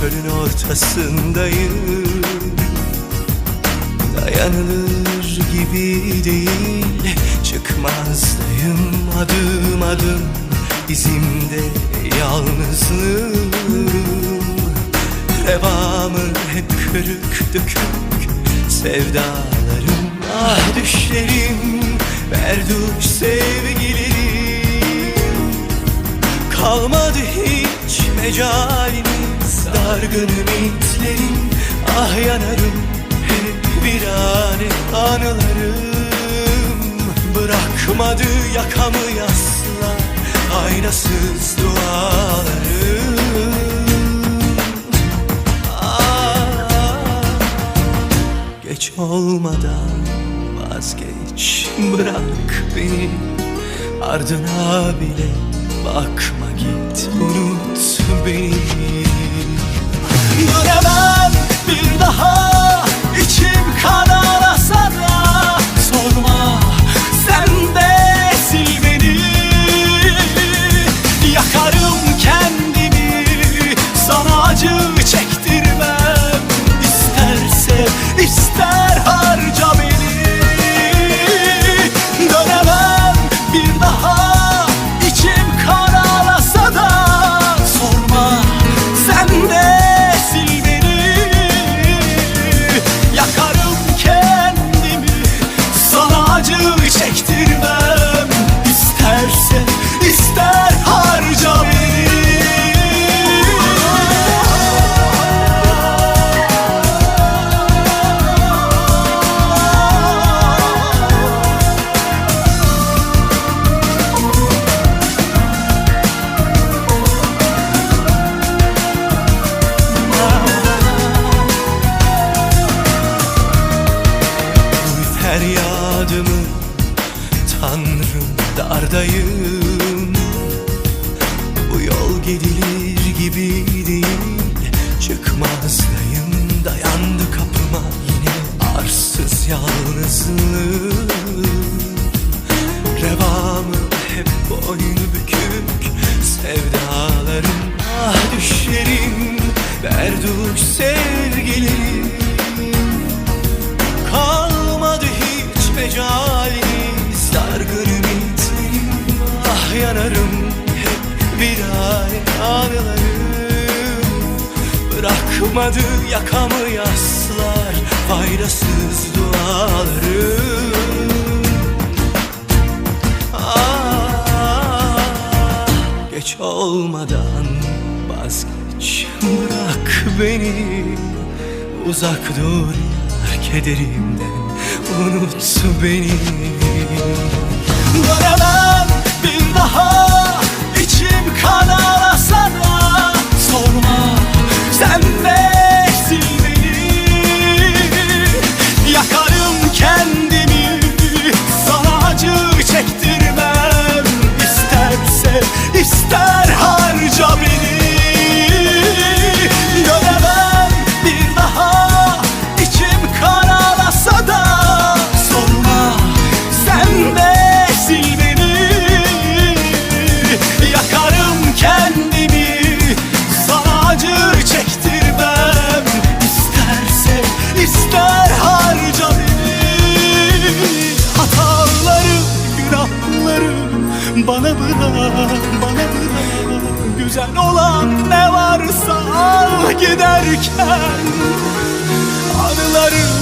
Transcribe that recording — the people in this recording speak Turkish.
çölün ortasındayım. Dayanılır gibi değil Çıkmazdayım. Adım adım izimde yalnızlığım. Revamı hep kırık dökük Sevdalarım. Ah düşlerim Berduş sevgilerim. Kalmadı hiç mecaliniz Dargın ümitlerim Ah yanarım. Hep virane anılarım. Bırakmadı yakamı yaslar Aynasız dualarım. Ah, Geç olmadan vazgeç Bırak beni. Ardına bile bakma git feryadımı Tanrım dardayım. Bu yol gidilir gibi değil Çıkmazdayım dayandı kapıma Yine arsız yalnızlığım. Revamı hep boynu bükük Sevdalarım ah düşlerim. Berduş sevgilerim hep virane anılarım Bırakmadı yakamı yaslar Faydasız dualarım Ah, Geç olmadan vazgeç. Bırak beni Uzak dur yar kederimden. Unut beni. Dönemem bana bırak, bana bırak. Güzel olan ne varsa al giderken. Anılarım,